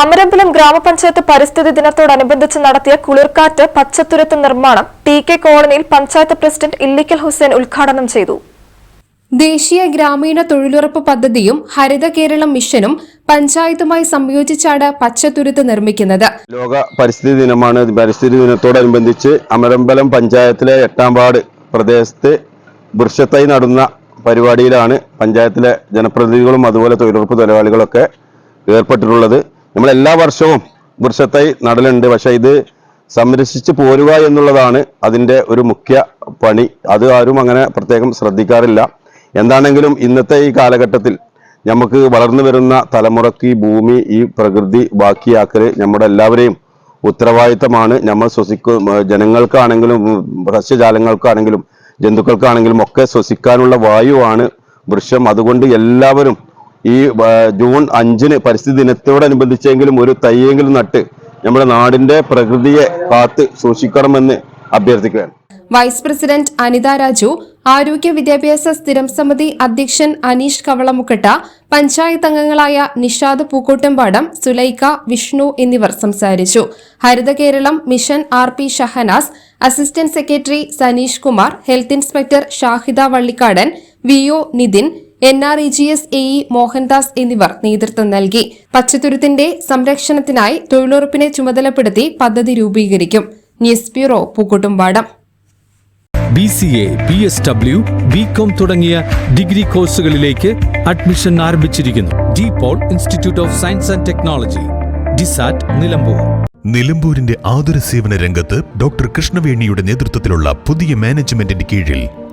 Amarambalam ഗ്രാമപഞ്ചായത്ത് പരിസ്ഥിതി ദിനത്തോടനുബന്ധിച്ച് നടത്തിയ കുളിർക്കാറ്റ് പച്ചത്തുരുത്ത് നിർമ്മാണം ടി കെ കോളനിയിൽ പഞ്ചായത്ത് പ്രസിഡന്റ് ഇല്ലിക്കൽ ഹുസൈൻ ഉദ്ഘാടനം ചെയ്തു. ദേശീയ ഗ്രാമീണ തൊഴിലുറപ്പ് പദ്ധതിയും ഹരിത കേരളം മിഷനും പഞ്ചായത്തുമായി സംയോജിച്ചാണ് പച്ചത്തുരുത്ത് നിർമ്മിക്കുന്നത്. ലോക പരിസ്ഥിതി ദിനമാണ്. പരിസ്ഥിതി ദിനത്തോടനുബന്ധിച്ച് അമരമ്പലം പഞ്ചായത്തിലെ എട്ടാം വാർഡ് പ്രദേശത്ത് വൃക്ഷത്തൈ നടുന്ന പരിപാടിയിലാണ് പഞ്ചായത്തിലെ ജനപ്രതിനിധികളും അതുപോലെ തൊഴിലുറപ്പ് തൊഴിലാളികളൊക്കെ ഏർപ്പെട്ടിട്ടുള്ളത്. നമ്മൾ എല്ലാ വർഷവും വൃക്ഷത്തൈ നടലുണ്ട്. പക്ഷെ ഇത് സംരക്ഷിച്ച് പോരുക എന്നുള്ളതാണ് അതിന്റെ ഒരു മുഖ്യ പണി. അത് ആരും അങ്ങനെ പ്രത്യേകം ശ്രദ്ധിക്കാറില്ല. എന്താണെങ്കിലും ഇന്നത്തെ ഈ കാലഘട്ടത്തിൽ നമുക്ക് വളർന്നു വരുന്ന തലമുറയ്ക്ക് ഈ ഭൂമി ഈ പ്രകൃതി ബാക്കിയാക്കൽ നമ്മുടെ എല്ലാവരെയും ഉത്തരവാദിത്തമാണ്. നമ്മൾ ശ്വസിക്കും ജനങ്ങൾക്കാണെങ്കിലും ഭക്ഷ്യജാലങ്ങൾക്കാണെങ്കിലും ജന്തുക്കൾക്കാണെങ്കിലും ഒക്കെ ശ്വസിക്കാനുള്ള വായുവാണ് വൃക്ഷം. അതുകൊണ്ട് എല്ലാവരും ഈ ജൂൺ അഞ്ചിന് പരിസ്ഥിതി ദിനത്തോടനുബന്ധിച്ചെങ്കിലും ഒരു തയ്യെങ്കിലും നട്ട് നമ്മുടെ നാടിന്റെ പ്രകൃതിയെ കാത്ത് സൂക്ഷിക്കണമെന്ന് അഭ്യർത്ഥിക്കുകയാണ്. വൈസ് പ്രസിഡന്റ് അനിത രാജു ആരോഗ്യ വിദ്യാഭ്യാസ സ്ഥിരം സമിതി അധ്യക്ഷൻ അനീഷ് കവളമുക്കട്ട പഞ്ചായത്ത് അംഗങ്ങളായ നിഷാദ് പൂക്കോട്ടുംപാടം സുലൈക്ക വിഷ്ണു എന്നിവർ സംസാരിച്ചു. Haritha Keralam mission R P Shahnas assistant secretary Saneesh Kumar health inspector Shahida Vallikkadan V O Nithin N R E G S A E Mohandas എന്നിവർ നേതൃത്വം നൽകി. പച്ചത്തുരുത്തിന്റെ സംരക്ഷണത്തിനായി തൊഴിലുറപ്പിനെ ചുമതലപ്പെടുത്തി പദ്ധതി രൂപീകരിക്കും. News bureau Pookkottumpadam. B C A B S W B com തുടങ്ങിയ ഡിഗ്രി കോഴ്സുകളിലേക്ക് അഡ്മിഷൻ ആരംഭിച്ചിരിക്കുന്നു. De Paul Institute of Science and Technology ഡിസാറ്റ് Nilambur. നിലമ്പൂരിന്റെ ആതുര സേവന രംഗത്ത് ഡോക്ടർ കൃഷ്ണവേണിയുടെ നേതൃത്വത്തിലുള്ള പുതിയ മാനേജ്മെന്റിന്റെ കീഴിൽ